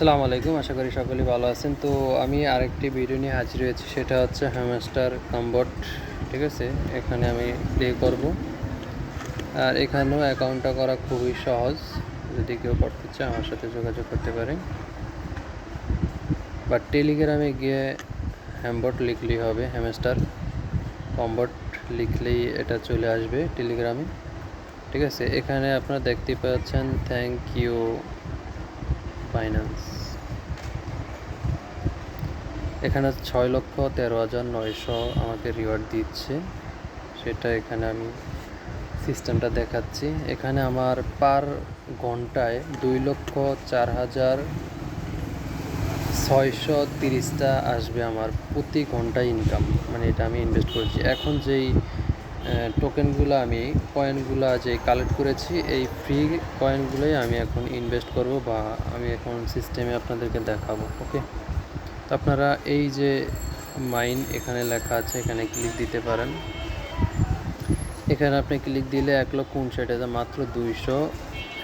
আসসালামু আলাইকুম, আশা করি সকলেই ভালো আছেন। তো আমি আরেকটি ভিডিও নিয়ে হাজির হয়েছি, সেটা হচ্ছে হ্যামস্টার কম্বট ঠিক আছে? এখানে আমি প্লে করব। আর এখানেও অ্যাকাউন্টটা করা খুবই সহজ, যদি কেউ করতে চায় আমার সাথে যোগাযোগ করতে পারে বা টেলিগ্রামে গিয়ে হ্যামবট লিখলেই হবে হ্যামস্টার কম্বট লিখলেই এটা চলে আসবে টেলিগ্রামে ঠিক আছে? এখানে আপনারা দেখতে পাচ্ছেন থ্যাংক ইউ ফাইন্যান্স এখানে ছয় লক্ষ তেরো হাজার নয়শো আমাকে রিওয়ার্ড দিচ্ছে। সেটা এখানে আমি সিস্টেমটা দেখাচ্ছি। এখানে আমার পার ঘন্টায় দুই লক্ষ চার হাজার ছয়শো তিরিশটা আসবে আমার প্রতি ঘন্টায় ইনকাম মানে এটা আমি ইনভেস্ট করছি। এখন যেই টোকেনগুলো আমি কয়েনগুলো যে কালেক্ট করেছি, এই ফ্রি কয়েনগুলোই আমি এখন ইনভেস্ট করব বা আমি এখন সিস্টেমে আপনাদেরকে দেখাবো ওকে তো আপনারা এই যে মাইন এখানে লেখা আছে, এখানে ক্লিক দিতে পারেন। এখানে আপনি ক্লিক দিলে এক লক্ষ উনষাট মাত্র দুইশো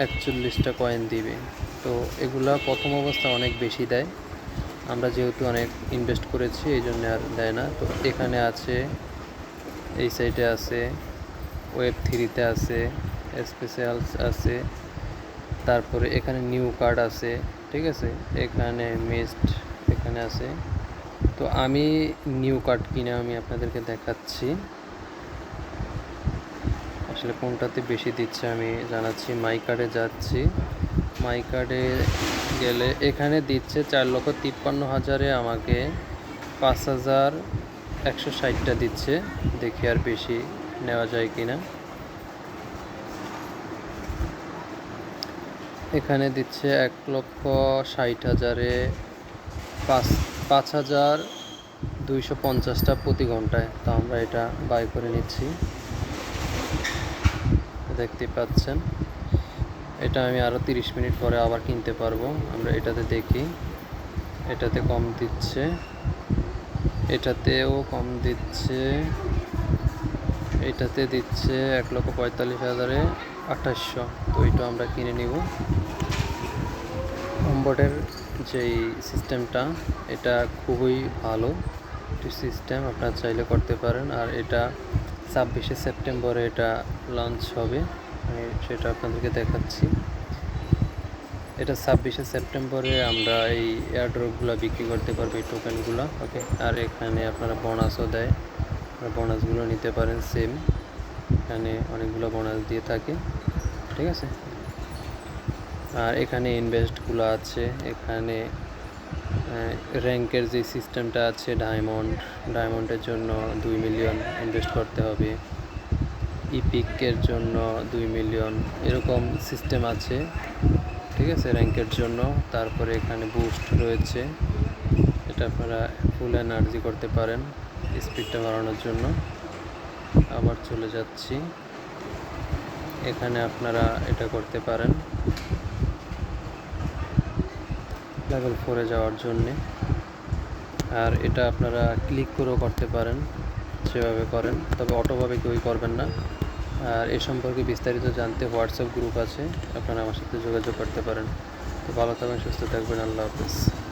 একচল্লিশটা কয়েন দিবে। তো এগুলা প্রথম অবস্থা অনেক বেশি দেয়। আমরা যেহেতু অনেক ইনভেস্ট করেছি, এই জন্য আর দেয় না। তো এখানে আছে এই সাইডে আছে ওয়েব থ্রিতে আছে স্পেশালস আছে, তারপরে এখানে নিউ কার্ড আছে, ঠিক আছে? এখানে মিসড এখানে আছে। তো আমি নিউ কার্ড কিনে আমি আপনাদেরকে দেখাচ্ছি। আসলে কোনটাতে বেশি দিচ্ছে আমি জানাচ্ছি মাই কার্ডে যাচ্ছি। মাই কার্ডে গেলে এখানে দিচ্ছে চার লক্ষ তিপ্পান্ন হাজারে আমাকে পাঁচ হাজার একশো ষাটটা দিচ্ছে। দেখি আর বেশি নেওয়া যায় কি না এখানে দিচ্ছে এক লক্ষ ষাট হাজারে পাঁচ পাঁচ হাজার দুইশো পঞ্চাশটা প্রতি ঘন্টায়। তো আমরা এটা বাই করে নিচ্ছি। দেখতে পাচ্ছেন। এটা আমি আরও তিরিশ মিনিট পরে আবার কিনতে পারব। আমরা এটাতে দেখি। এটাতে কম দিচ্ছে। এটাতেও কম দিচ্ছে। এটাতে দিচ্ছে এক লক্ষ পঁয়তাল্লিশ হাজারে আঠাশশো। তো এটা আমরা কিনে নিব। কম্বোর্ডের যেই সিস্টেমটা, এটা খুবই ভালো একটি সিস্টেম, আপনারা চাইলে করতে পারেন। আর এটা ছাব্বিশে সেপ্টেম্বরে এটা লঞ্চ হবে। আমি সেটা আপনাদেরকে দেখাচ্ছি। এটা ছাব্বিশে সেপ্টেম্বরে আমরা এই এয়ারড্রপগুলো বিক্রি করতে পারব, এই টোকেনগুলো ওকে আর এখানে আপনারা বোনাসও দেয়। আপনারা বোনাসগুলো নিতে পারেন সেম এখানে অনেকগুলো বোনাস দিয়ে থাকে, ঠিক আছে? আর এখানে ইনভেস্টগুলো আছে, এখানে র্যাঙ্কের যে সিস্টেমটা আছে ডায়মন্ড ডায়মন্ডের জন্য দুই মিলিয়ন ইনভেস্ট করতে হবে। ইপিকের জন্য দুই মিলিয়ন এরকম সিস্টেম আছে। ঠিক আছে, র্যাঙ্কের জন্য। তারপরে এখানে বুস্ট রয়েছে। এটা আপনারা ফুল এনার্জি করতে পারেন স্পিডটা বাড়ানোর জন্য। আবার চলে যাচ্ছি। এখানে আপনারা এটা করতে পারেন। লেভেল ফোরে যাওয়ার জন্যে। আর এটা আপনারা ক্লিক করেও করতে পারেন। সেভাবে করেন। তবে অটোভাবে কেউই করবেন না। আর এ সম্পর্কে বিস্তারিত জানতে হোয়াটসঅ্যাপ গ্রুপ আছে। আপনারা আমার সাথে যোগাযোগ করতে পারেন। তো ভালো থাকবেন, সুস্থ থাকবেন। আল্লাহ হাফিজ।